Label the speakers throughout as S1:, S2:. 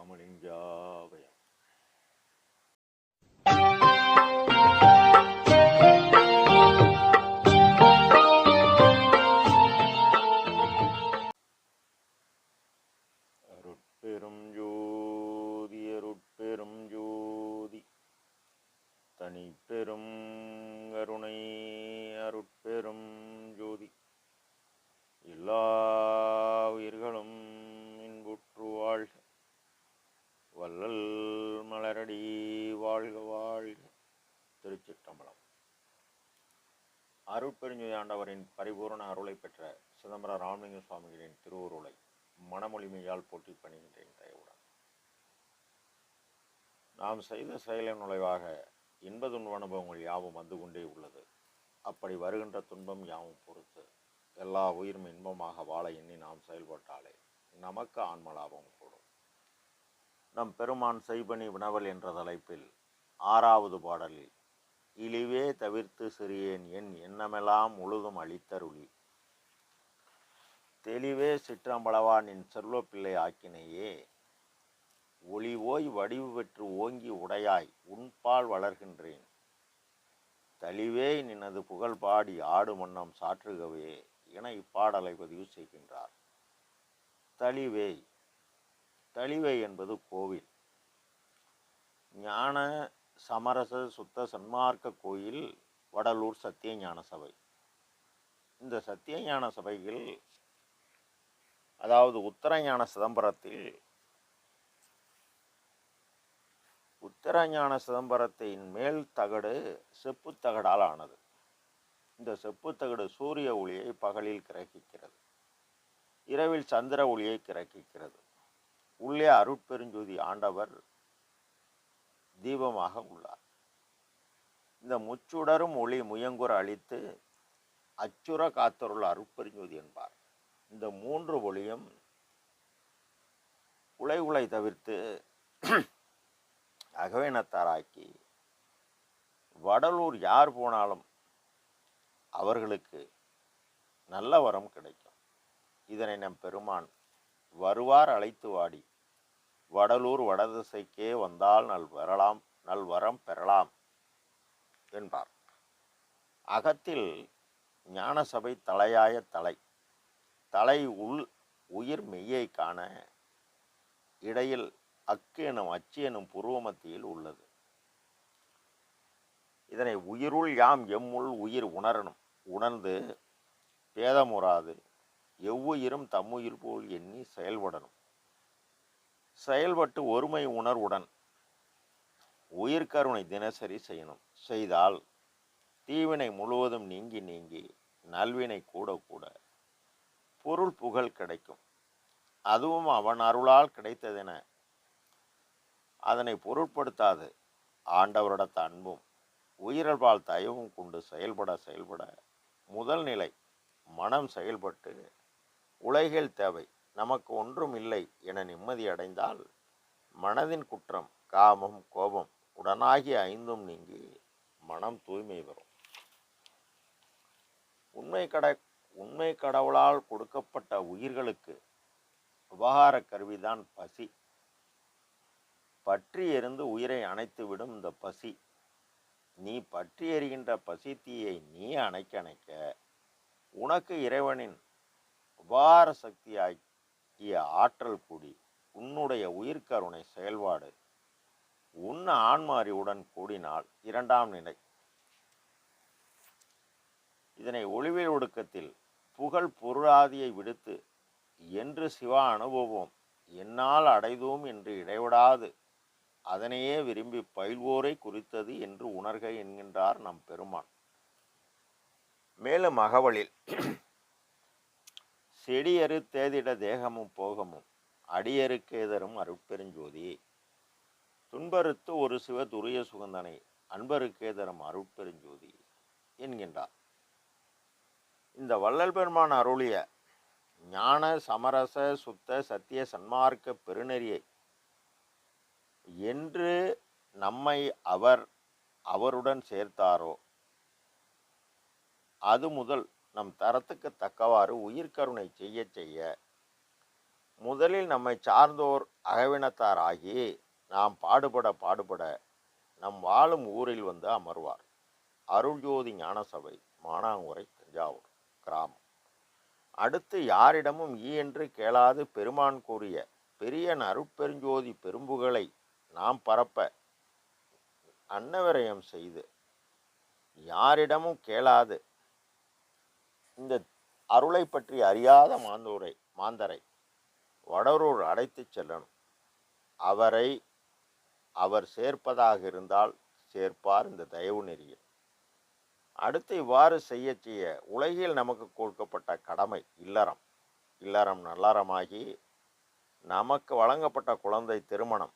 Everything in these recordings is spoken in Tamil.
S1: 마음을 앵겨. அருட்பெருஞ்சோதி ஆண்டவரின் பரிபூரண அருளை பெற்ற சிதம்பர ராமலிங்க சுவாமிகளின் திருவுருளை மனமொழிமையால் போட்டி பணிகின்றேன் தயவுடன். நாம் செய்த செயலின் நுழைவாக இன்ப துன்ப அனுபவங்கள் யாவும் வந்து கொண்டே உள்ளது. அப்படி வருகின்ற துன்பம் யாவும் பொறுத்து எல்லா உயிரும் இன்பமாக வாழ எண்ணி நாம் செயல்பட்டாலே நமக்கு ஆன்மலாபம் கூடும். நம் பெருமான் செய்பணி வினவல் என்ற தலைப்பில் ஆறாவது பாடலில் இழிவே தவிர்த்து சிறியேன் என் எண்ணமெல்லாம் முழுதும் அளித்தருளி தெளிவே சிற்றம்பளவா நின் செல்வப்பிள்ளை ஆக்கினையே. ஒளிவோய் வடிவு பெற்று ஓங்கி உடையாய் உன்பால் வளர்கின்றேன். தளிவே நினது புகழ் பாடி ஆடு மன்னம் சாற்றுகவே என இப்பாடலை பதிவு செய்கின்றார். தளிவே தளிவை என்பது கோவில். ஞான சமரச சுத்த சன்மார்க்க கோயில் வடலூர் சத்திய ஞான சபை. இந்த சத்திய ஞான சபையில் அதாவது உத்தரஞான சிதம்பரத்தில் உத்தரஞான சிதம்பரத்தின் மேல் தகடு செப்பு தகடால் ஆனது. இந்த செப்பு தகடு சூரிய ஒளியை பகலில் கிரகிக்கிறது. இரவில் சந்திர ஒளியை கிரகிக்கிறது. உள்ளே அருட்பெருஞ்சோதி ஆண்டவர் தீபமாக உள்ளார். இந்த முச்சுடரும் ஒளி முயங்குற அழித்து அச்சுர காத்தருள் அருட்பெருஞ்சோதி என்பார். இந்த மூன்று ஒளியும் உலை உலை தவிர்த்து அகவினத்தாராக்கி வடலூர் யார் போனாலும் அவர்களுக்கு நல்ல வரம் கிடைக்கும். இதனை நம் பெருமான் வருவார் அழைத்து வாடி. வடலூர் வடதிசைக்கே வந்தால் நல் வரலாம் நல்வரம் பெறலாம் என்பார். அகத்தில் ஞானசபை தலையாய தலை. தலை உள் உயிர் மெய்யை காண இடையில் அக்கு எனும் அச்சு எனும் புருவமத்தியில் உள்ளது. இதனை உயிருள் யாம் எம்முள் உயிர் உணரணும். உணர்ந்து பேதமுறாது எவ்வுயிரும் தம்முயிர் போல் எண்ணி செயல்படணும். செயல்பட்டு ஒருமை உணர்வுடன் உயிர்கருணை தினசரி செய்யணும். செய்தால் தீவினை முழுவதும் நீங்கி நீங்கி நல்வினை கூட கூட பொருள் புகழ் கிடைக்கும். அதுவும் அவன் அருளால் கிடைத்ததென. அதனை பொருட்படுத்தாது. ஆண்டவரிடத்த அன்பும் உயிரல்பால் தயவும் கொண்டு செயல்பட செயல்பட முதல் நிலை மனம் செயல்பட்டு உலகில் தேவை. நமக்கு ஒன்றும் இல்லை என நிம்மதி அடைந்தால் மனதின் குற்றம் காமம் கோபம் உடனாகிய ஐந்தும் நீங்கி மனம் தூய்மை வரும் உண்மை கட உண்மை கடவுளால் கொடுக்கப்பட்ட உயிர்களுக்கு உபகார கருவிதான் பசி. பற்றி எரிந்து உயிரை அணைத்துவிடும் இந்த பசி. நீ பற்றி எறிகின்ற பசி தீயை நீ அணைக்க அணைக்க உனக்கு இறைவனின் உபார சக்தியாகிய ஆற்றல் குடி உன்னுடைய உயிர்கருணை செயல்பாடு. உன் ஆண்மாரியுடன் கூடினால் இரண்டாம் நிலை. இதனை ஒளிவில் ஒடுக்கத்தில் புகழ் பொருளாதியை விடுத்து என்று சிவா அனுபவம் என்னால் அடைதோம் என்று இடைவிடாது. அதனையே விரும்பி பயில்வோரை குறித்தது என்று உணர்க என்கின்றார் நம் பெருமான். மேலும் அகவலில் செடியறு தேதிட தேகமும் போகமும் அடியருக்கேதரும் அருட்பெருஞ்சோதி. துன்பருத்து ஒரு சிவ துரிய சுகந்தனை அன்பருக்கேதரும் அருட்பெருஞ்சோதி என்கின்றார். இந்த வள்ளல் பெருமான் அருளிய ஞான சமரச சுத்த சத்திய சன்மார்க்க பெருநெறியை என்று நம்மை அவர் அவருடன் சேர்த்தாரோ அது முதல் நம் தரத்துக்கு தக்கவாறு உயிர்கருணை செய்ய செய்ய முதலில் நம்மை சார்ந்தோர் அகவினத்தாராகி நாம் பாடுபட பாடுபட நம் வாழும் ஊரில் வந்து அமர்வார். அருள்ஜோதி ஞானசபை மானாங்குறை தஞ்சாவூர் கிராமம். அடுத்து யாரிடமும் ஈ என்று கேளாது பெருமான் கூறிய பெரிய அருட்பெருஞ்சோதி பெரும்புகளை நாம் பரப்ப அன்னவிரயம் செய்து யாரிடமும் கேளாது இந்த அருளை பற்றி அறியாத மாந்தூரை மாந்தரை வடரூர் அடைத்துச் செல்லணும். அவரை அவர் சேர்ப்பதாக இருந்தால் சேர்ப்பார் இந்த தயவு நெறியில். அடுத்து இவ்வாறு செய்ய செய்ய உலகில் நமக்கு கொடுக்கப்பட்ட கடமை இல்லறம். இல்லறம் நல்லறமாகி நமக்கு வழங்கப்பட்ட குழந்தை திருமணம்.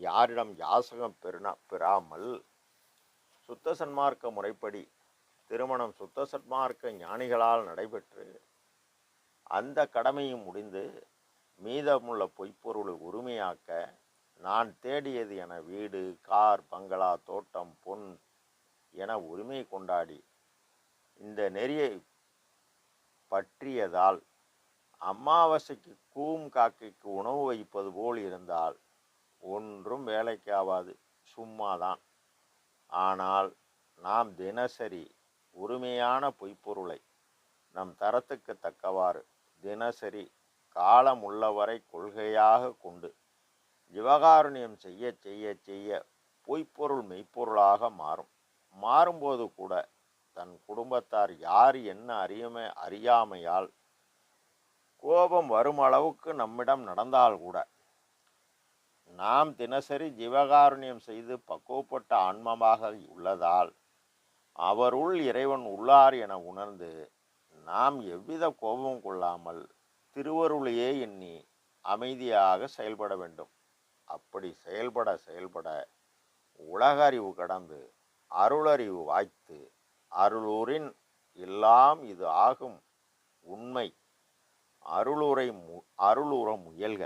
S1: யாரிடம் யாசகம் பெருனா பெறாமல் சுத்த சன்மார்க்க முறைப்படி திருமணம் சுத்த சன்மார்க்க ஞானிகளால் நடைபெற்று அந்த கடமையும் முடிந்து மீதமுள்ள பொய்ப்பொருளை உரிமையாக்க நான் தேடியது என வீடு கார் பங்களா தோட்டம் பொன் என உரிமை கொண்டாடி இந்த நெறியை பற்றியதால் அமாவாசைக்கு கூம் காக்கைக்கு உணவு வைப்பது போல் இருந்தால் ஒன்றும் வேலைக்கு ஆகாது சும்மாதான். ஆனால் நாம் தினசரி உரிமையான பொய்ப்பொருளை நம் தரத்துக்கு தக்கவாறு தினசரி காலம் உள்ளவரை கொள்கையாக கொண்டு ஜிவகாருண்யம் செய்ய செய்ய செய்ய பொய்ப்பொருள் மெய்ப்பொருளாக மாறும். மாறும்போது கூட தன் குடும்பத்தார் யார் என்ன அறியுமே அறியாமையால் கோபம் வரும் அளவுக்கு நம்மிடம் நடந்தால் கூட நாம் தினசரி ஜீவகாருண்யம் செய்து பக்குவப்பட்ட ஆன்மமாக உள்ளதால் அவருள் இறைவன் உள்ளார் என உணர்ந்து நாம் எவ்வித கோபம் கொள்ளாமல் திருவருளையே எண்ணி அமைதியாக செயல்பட வேண்டும். அப்படி செயல்பட செயல்பட உலக அறிவு கடந்து அருளறிவு வாய்த்து அருளூரின் எல்லாம் இது ஆகும் உண்மை அருளுரை மு அருளுற முயல்க.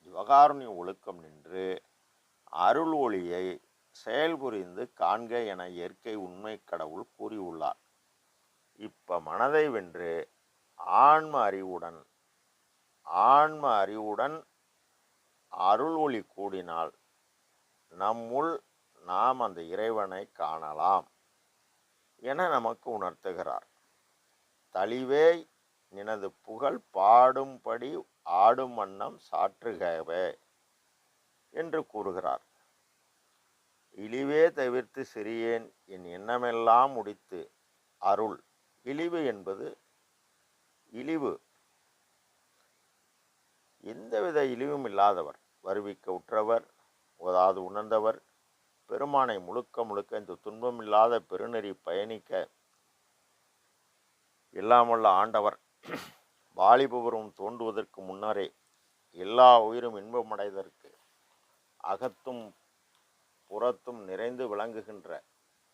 S1: சிவகாருண்ய ஒழுக்கம் நின்று அருள் ஒளியை செயல்புரிந்து காண்க என இயற்கை உண்மை கடவுள் கூறியுள்ளார். இப்போ மனதை வென்று ஆன்ம அறிவுடன் ஆன்ம அறிவுடன் அருள் ஒளி கூடினால் நம்முள் நாம் அந்த இறைவனை காணலாம் என நமக்கு உணர்த்துகிறார். தளிவே நினது புகழ் பாடும்படி ஆடும் வண்ணம் சாற்றுகவே என்று கூறுகிறார். இழிவே தவிர்த்து சிறியேன் என் எண்ணமெல்லாம் முடித்து அருள். இழிவு என்பது இழிவு. எந்தவித இழிவும் இல்லாதவர் வருவிக்க உற்றவர் ஓதாவது உணர்ந்தவர் பெருமானை முழுக்க முழுக்க இந்த துன்பம் இல்லாத பெருநெறி பயணிக்க இல்லாமல்ல ஆண்டவர் வாலிபவரும் தோன்றுவதற்கு முன்னரே எல்லா உயிரும் இன்பமடைதற்கு அகத்தும் புறத்தும் நிறைந்து விளங்குகின்ற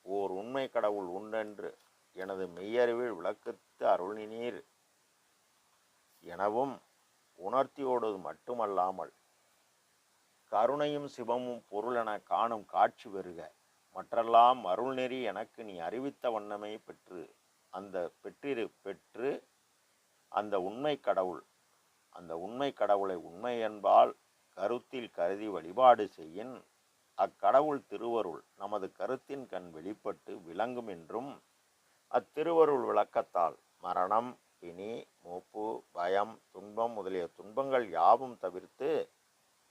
S1: ஓர் உண்மை கடவுள் உண்டென்று எனது மெய்யறிவில் விளக்கத்து அருளினீர். எனவும் உணர்த்தியோடு மட்டுமல்லாமல் கருணையும் சிவமும் பொருளென காணும் காட்சி வருக மற்றெல்லாம் அருள்நெறி எனக்கு நீ அறிவித்த வண்ணமே பெற்று அந்த பெற்றிரு பெற்று அந்த உண்மை கடவுள் அந்த உண்மை கடவுளை உண்மை என்பால் கருத்தில் கருதி வழிபாடு செய்யின் அக்கடவுள் திருவருள் நமது கருத்தின் கண் வெளிப்பட்டு விளங்கும் என்றும் அத்திருவருள் விளக்கத்தால் மரணம் பிணி மூப்பு பயம் துன்பம் முதலிய துன்பங்கள் யாவும் தவிர்த்து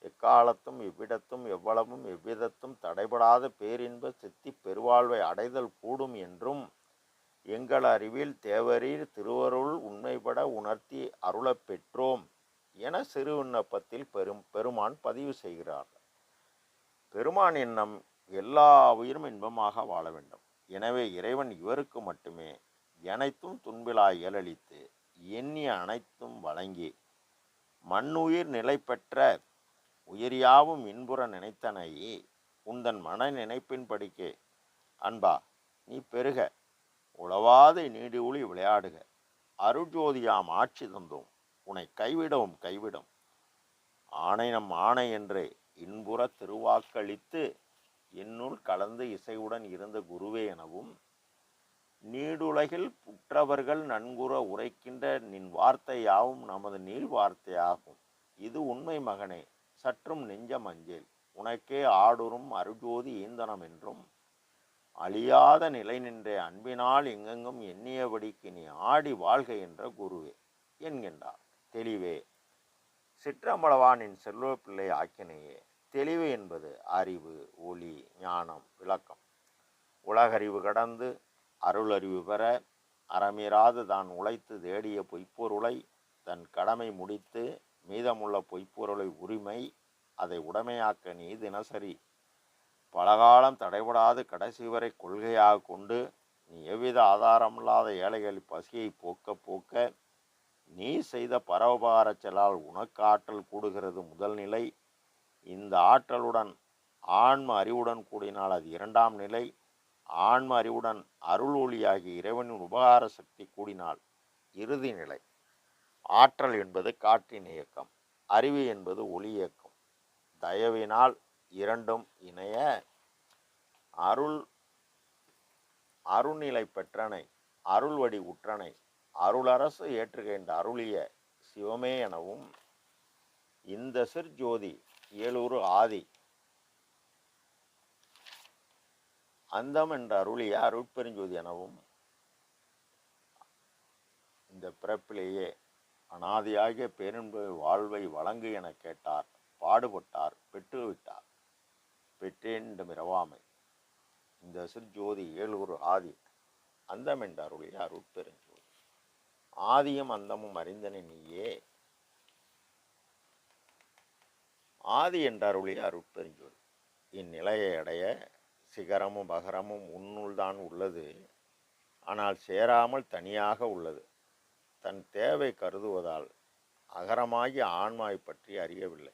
S1: எக்காலத்தும் இவ்விடத்தும் எவ்வளவும் எவ்விதத்தும் தடைபடாத பேரின்ப சித்தி பெருவாழ்வை அடைதல் கூடும் என்றும் எங்கள் அறிவில் தேவரீர் திருவருள் உண்மைபட உணர்த்தி அருளப் பெற்றோம் என சிறு விண்ணப்பத்தில் பெரும் பெருமான் பதிவு செய்கிறார். பெருமான் எண்ணம் எல்லா உயிரும் இன்பமாக வாழ வேண்டும். எனவே இறைவன் இவருக்கு மட்டுமே அனைத்தும் துன்பிலா இயலளித்து எண்ணிய அனைத்தும் வழங்கி மண்ணுயிர் நிலை பெற்ற உயிரியாவும் இன்புற நினைத்தனையே உந்தன் மன நினைப்பின்படிக்கே. அன்பா நீ பெருக உளவாது நீடி ஒளி விளையாடுக. அருஜோதியாம் ஆட்சி தந்தோம் உன்னை கைவிடவும் கைவிடும். ஆணை நம் ஆணை என்று இன்புற திருவாக்களித்து என்னுள் கலந்து இசையுடன் இருந்த குருவே எனவும் நீடுலகில் புற்றவர்கள் நன்குற உரைக்கின்ற நின் வார்த்தையாவும் நமது நீள் வார்த்தையாகும். இது உண்மை மகனே சற்றும் நெஞ்ச மஞ்சள் உனக்கே ஆடுறும் அருஜோதி ஈந்தனம் என்றும் அழியாத நிலை நின்ற அன்பினால் எங்கெங்கும் எண்ணியபடிக்கு நீ ஆடி வாழ்க என்ற குருவே என்கின்றார். தெளிவே. சிற்றம்பளவானின் செல்வ பிள்ளை ஆக்கினையே தெளிவு என்பது அறிவு ஒளி ஞானம் விளக்கம். உலகறிவு கடந்து அருளறிவு பெற அறமீறாது தான் உழைத்து தேடிய பொய்ப்பொருளை தன் கடமை முடித்து மீதமுள்ள பொய்ப்பொருளை உரிமை அதை உடைமையாக்க நீ தினசரி. பலகாலம் தடைபடாது கடைசி வரை கொள்கையாக கொண்டு நீ எவ்வித ஆதாரமில்லாத ஏழைகள் பசியை போக்க போக்க நீ செய்த பரோபகார செயலால் உனக்கு ஆற்றல் கூடுகிறது முதல் நிலை. இந்த ஆற்றலுடன் ஆன்ம அறிவுடன் கூடினால் அது இரண்டாம் நிலை. ஆன்ம அறிவுடன் அருள் ஒளியாகிய இறைவனின் உபகார சக்தி கூடினால் இறுதி நிலை. ஆற்றல் என்பது காற்றின் இயக்கம் அறிவு என்பது ஒளி இயக்கம். தயவினால் இரண்டும் இணைய. அருள் அருள்நிலை பெற்றனை அருள்வடி உற்றனை அருளரசு ஏற்றுகின்ற அருளிய சிவமே எனவும் இந்த சிற்ஜோதி ஏழூறு ஆதி. அந்தம் என்ற அருளிய அருட்பெருஞ்சோதி எனவும் இந்த பிறப்பிலேயே அனாதியாகிய பேரின்பு வாழ்வை வழங்கு என கேட்டார் பாடுபட்டார் பெற்றுவிட்டார். பெற்றேண்டும் இரவாமை. இந்த சிற்ஜோதி ஏழூர் ஆதி அந்தம் என்ற அருளிய அருட்பெருஞ்சோதி. ஆதியும் அந்தமும் அறிந்தன நீயே ஆதி என்ற அருளிய அருட்பெருஞ்சோதி இந்நிலையை அடைய சிகரமும் பகரமும் உன்னுள் தான் உள்ளது. ஆனால் சேராமல் தனியாக உள்ளது. தன் தேவை கருதுவதால் அகரமாகிய ஆன்மாய் பற்றி அறியவில்லை.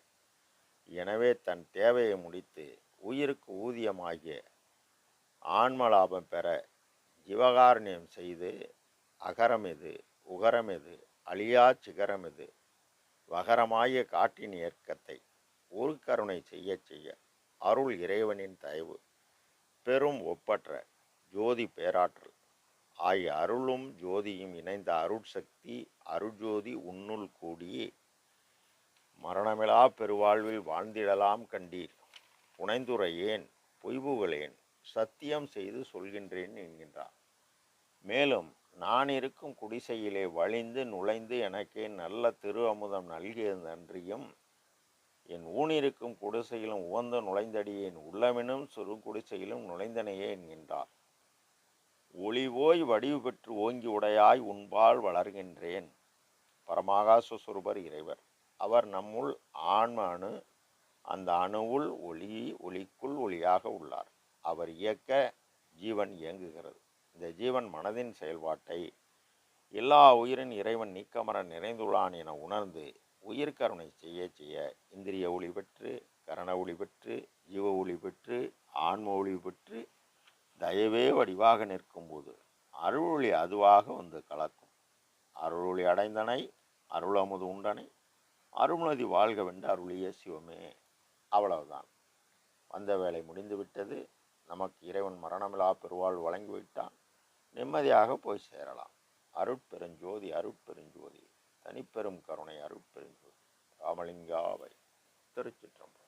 S1: எனவே தன் தேவையை முடித்து உயிருக்கு ஊதியமாகிய ஆன்ம லாபம் பெற ஜீவகாரண்யம் செய்து அகரம் எது உகரம் எது அழியா சிகரம் எது வகரமாகிய காட்டின் இயக்கத்தை ஒரு கருணை செய்ய செய்ய அருள் இறைவனின் தயவு பெரும் ஒப்பற்ற ஜோதி பேராற்றல். ஆகிய அருளும் ஜோதியும் இணைந்த அருட்சக்தி அருஜோதி உன்னுள் கூடி மரணமிலா பெருவாழ்வில் வாழ்ந்திடலாம் கண்டீர். புனைந்துரையேன் பொய்புகளேன் சத்தியம் செய்து சொல்கின்றேன் என்கின்றார். மேலும் நான் இருக்கும் குடிசையிலே வழிந்து நுழைந்து எனக்கே நல்ல திரு அமுதம் நல்கியது நன்றியும் என் ஊனிருக்கும் குடிசையிலும் உவந்து நுழைந்தடியேன் உள்ளமெனும் சிறு குடிசையிலும் நுழைந்தனையேன் என்றார் ஒளிவோய் வடிவு பெற்று ஓங்கி உடையாய் உன்பால் வளர்கின்றேன். பரமாகாசுஸ்வரூபர் இறைவர். அவர் நம்முள் ஆன்ம அணு அந்த அணுவுள் ஒளி ஒளிக்குள் ஒளியாக உள்ளார். அவர் இயக்க ஜீவன் இயங்குகிறது. இந்த ஜீவன் மனதின் செயல்பாட்டை எல்லா உயிரின் இறைவன் நீக்கமர நிறைந்துள்ளான் என உணர்ந்து உயிர் கருணை செய்ய செய்ய இந்திரிய ஒளி பெற்று கரண ஒளி பெற்று ஜீவ ஒளி பெற்று ஆன்ம ஒளி பெற்று தயவே வடிவாக நிற்கும்போது அருளொளி அதுவாக வந்து கலக்கும். அருளொளி அடைந்தனை அருளமுது உண்டனை அருள்மதி வாழ்க வென்று அருளிய சிவமே. அவ்வளவுதான். வந்த வேலை முடிந்துவிட்டது நமக்கு இறைவன் மரணமிலா பெருவாள் வழங்கிவிட்டான் நிம்மதியாக போய் சேரலாம். அருட்பெருஞ்சோதி அருட்பெருஞ்சோதி. தனிப்பெரும் கருணை அருட்பெருஞ்சோதி ராமலிங்காவை திருச்சிற்றம்பலம்.